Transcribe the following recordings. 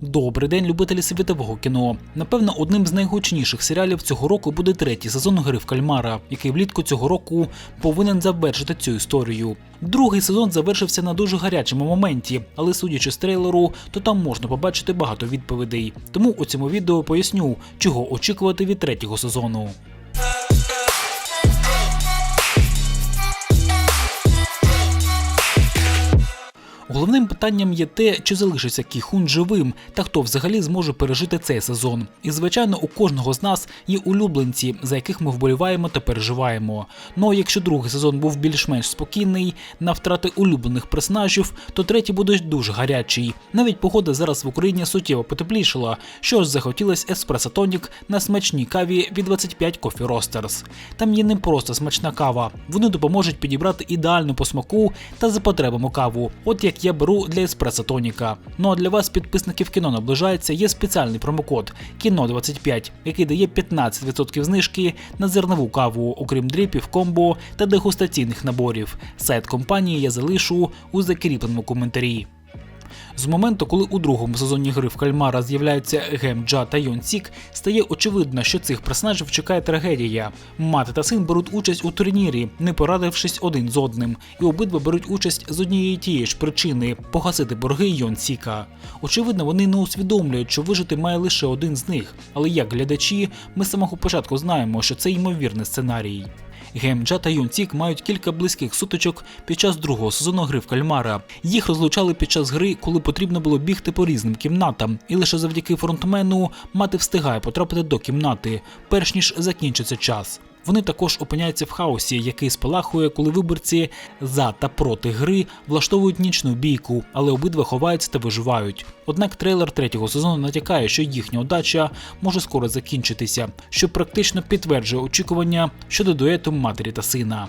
Добрий день, любителі світового кіно. Напевно, одним з найгучніших серіалів цього року буде третій сезон гри в кальмара, який влітку цього року повинен завершити цю історію. Другий сезон завершився на дуже гарячому моменті, але судячи з трейлеру, то там можна побачити багато відповідей. Тому у цьому відео поясню, чого очікувати від третього сезону. Головним питанням є те, чи залишиться Кіхун живим та хто взагалі зможе пережити цей сезон. І звичайно, у кожного з нас є улюбленці, за яких ми вболіваємо та переживаємо. Ну а якщо другий сезон був більш-менш спокійний, на втрати улюблених персонажів, то третій буде дуже гарячий. Навіть погода зараз в Україні суттєво потеплішала, що ж захотілось еспресо тонік на смачній каві від 25 Coffee Roasters. Там є не просто смачна кава, вони допоможуть підібрати ідеальну по смаку та за потребами каву. От як я беру для еспресо тоніка. Ну а для вас, підписників кіно наближається, є спеціальний промокод кіно25, який дає 15% знижки на зернову каву, окрім дріпів, комбо та дегустаційних наборів. Сайт компанії я залишу у закріпленому коментарі. З моменту, коли у другому сезоні гри в кальмара з'являються Гем, Джа та Йон Сік, стає очевидно, що цих персонажів чекає трагедія. Мати та син беруть участь у турнірі, не порадившись один з одним, і обидва беруть участь з однієї тієї ж причини погасити борги Йон Сіка. Очевидно, вони не усвідомлюють, що вижити має лише один з них. Але як глядачі, ми з самого початку знаємо, що це ймовірний сценарій. Гемджа та Юнцік мають кілька близьких сутичок під час другого сезону гри в кальмара. Їх розлучали під час гри, коли потрібно було бігти по різним кімнатам, і лише завдяки фронтмену мати встигає потрапити до кімнати, перш ніж закінчиться час. Вони також опиняються в хаосі, який спалахує, коли виборці за та проти гри влаштовують нічну бійку, але обидва ховаються та виживають. Однак трейлер третього сезону натякає, що їхня удача може скоро закінчитися, що практично підтверджує очікування щодо дуету матері та сина.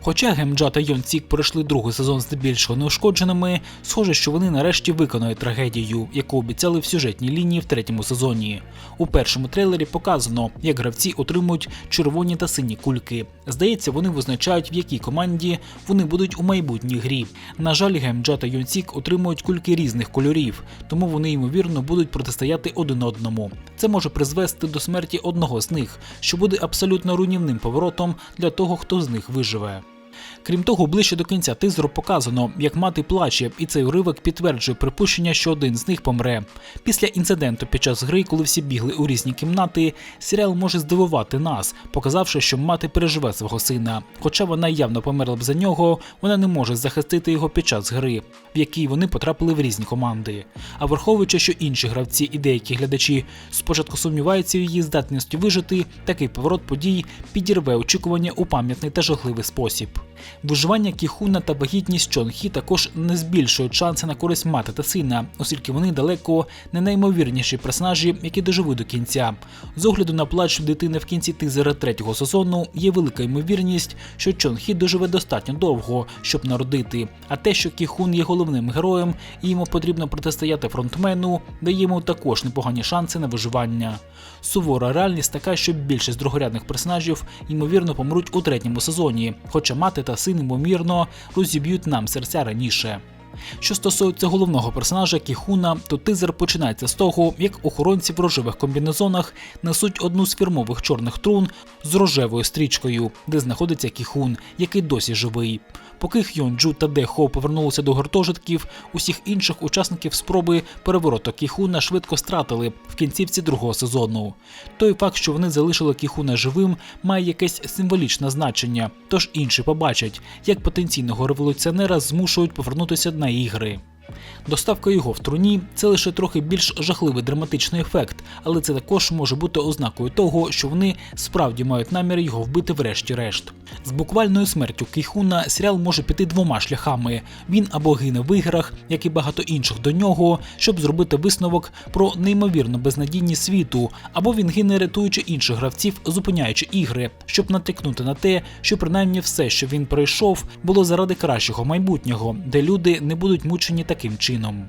Хоча Гемджа та Йон Цік пройшли другий сезон здебільшого неушкодженими, схоже, що вони нарешті виконають трагедію, яку обіцяли в сюжетній лінії в третьому сезоні. У першому трейлері показано, як гравці отримують червоні та сині кульки. Здається, вони визначають, в якій команді вони будуть у майбутній грі. На жаль, Гемджа та Йон Цік отримують кульки різних кольорів, тому вони ймовірно будуть протистояти один одному. Це може призвести до смерті одного з них, що буде абсолютно руйнівним поворотом для того, хто з них виживе. Крім того, ближче до кінця тизеру показано, як мати плаче, і цей уривок підтверджує припущення, що один з них помре. Після інциденту під час гри, коли всі бігли у різні кімнати, серіал може здивувати нас, показавши, що мати переживе свого сина. Хоча вона явно померла б за нього, вона не може захистити його під час гри, в якій вони потрапили в різні команди. А враховуючи, що інші гравці і деякі глядачі спочатку сумніваються в її здатності вижити, такий поворот подій підірве очікування у пам'ятний та жахливий спосіб. Виживання Кіхуна та вагітність Чонхі також не збільшують шанси на користь мати та сина, оскільки вони далеко не наймовірніші персонажі, які доживуть до кінця. З огляду на плач дитини в кінці тизера третього сезону є велика ймовірність, що Чонхі доживе достатньо довго, щоб народити. А те, що Кіхун є головним героєм і йому потрібно протистояти фронтмену, дає йому також непогані шанси на виживання. Сувора реальність така, що більшість другорядних персонажів ймовірно помруть у третьому сезоні, хоча мати та син ймовірно розіб'ють нам серця раніше. Що стосується головного персонажа Кіхуна, то тизер починається з того, як охоронці в рожевих комбінезонах несуть одну з фірмових чорних трун з рожевою стрічкою, де знаходиться Кіхун, який досі живий. Поки Хьонджу та Де Хо повернулися до гуртожитків, усіх інших учасників спроби перевороту Кіхуна швидко стратили в кінцівці другого сезону. Той факт, що вони залишили Кіхуна живим, має якесь символічне значення, тож інші побачать, як потенційного революціонера змушують повернутися на ігри. Доставка його в труні це лише трохи більш жахливий драматичний ефект, але це також може бути ознакою того, що вони справді мають намір його вбити врешті-решт. З буквальною смертю Кейхуна серіал може піти двома шляхами: він або гине в іграх, як і багато інших до нього, щоб зробити висновок про неймовірну безнадійність світу, або він гине, рятуючи інших гравців, зупиняючи ігри, щоб натикнути на те, що принаймні все, що він пройшов, було заради кращого майбутнього, де люди не будуть мучені таким чином.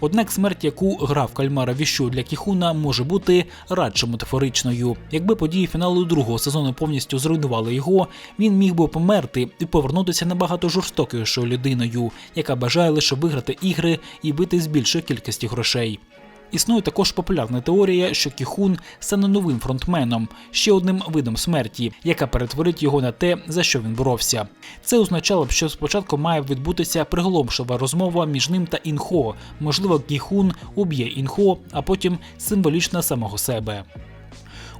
Однак смерть, яку грав кальмара віщу для Кіхуна, може бути радше метафоричною. Якби події фіналу другого сезону повністю зруйнували його, він міг би померти і повернутися набагато жорстокішою людиною, яка бажає лише виграти ігри і бити з більшої кількості грошей. Існує також популярна теорія, що Кіхун стане новим фронтменом, ще одним видом смерті, яка перетворить його на те, за що він боровся. Це означало б, що спочатку має відбутися приголомшива розмова між ним та Інхо. Можливо, Кіхун уб'є Інхо, а потім символічно самого себе.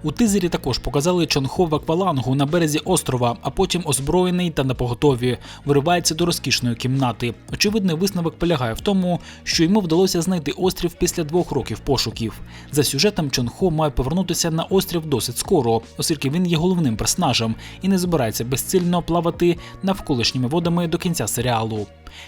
У тизері також показали Чонхо в аквалангу на березі острова, а потім озброєний та на поготові виривається до розкішної кімнати. Очевидний висновок полягає в тому, що йому вдалося знайти острів після двох років пошуків. За сюжетом Чонхо має повернутися на острів досить скоро, оскільки він є головним персонажем і не збирається безцільно плавати навколишніми водами до кінця серіалу.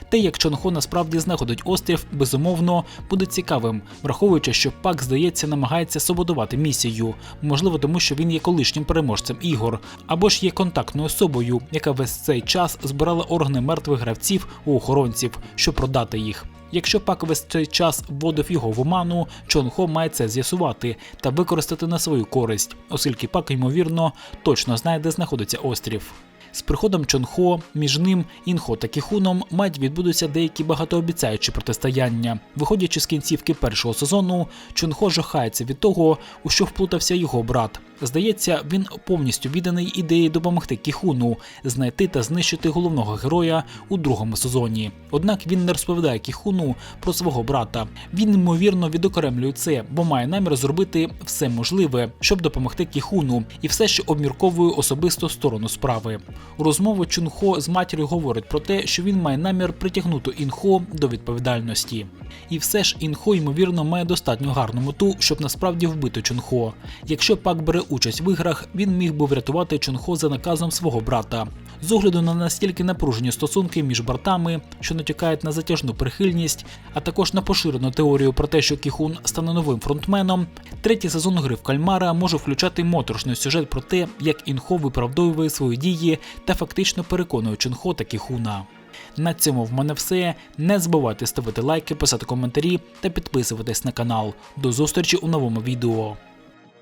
Те, як Чонхо насправді знаходить острів, безумовно буде цікавим, враховуючи, що Пак, здається, намагається саботувати місію, можливо, тому що він є колишнім переможцем ігор, або ж є контактною особою, яка весь цей час збирала органи мертвих гравців у охоронців, щоб продати їх. Якщо Пак весь цей час вводив його в оману, Чонхо має це з'ясувати та використати на свою користь, оскільки Пак, ймовірно, точно знає, де знаходиться острів. З приходом Чонхо між ним, Інхо та Кіхуном мають відбудуться деякі багатообіцяючі протистояння. Виходячи з кінцівки першого сезону, Чонхо жахається від того, у що вплутався його брат. Здається, він повністю відданий ідеї допомогти Кіхуну знайти та знищити головного героя у другому сезоні. Однак він не розповідає Кіхуну про свого брата. Він ймовірно відокремлює це, бо має намір зробити все можливе, щоб допомогти Кіхуну, і все ще обмірковує особисту сторону справи. У розмові Чунхо з матір'ю говорить про те, що він має намір притягнути інхо до відповідальності. І все ж інхо, ймовірно, має достатньо гарну мету, щоб насправді вбити Чунхо. Якщо пак бере участь в іграх, він міг би врятувати Чунхо за наказом свого брата. З огляду на настільки напружені стосунки між братами, що натякають на затяжну прихильність, а також на поширену теорію про те, що Кіхун стане новим фронтменом, третій сезон гри в Кальмара може включати моторошний сюжет про те, як інхо виправдовує свої дії та фактично переконує Чунхо та Кіхуна. На цьому в мене все. Не забувайте ставити лайки, писати коментарі та підписуватись на канал. До зустрічі у новому відео.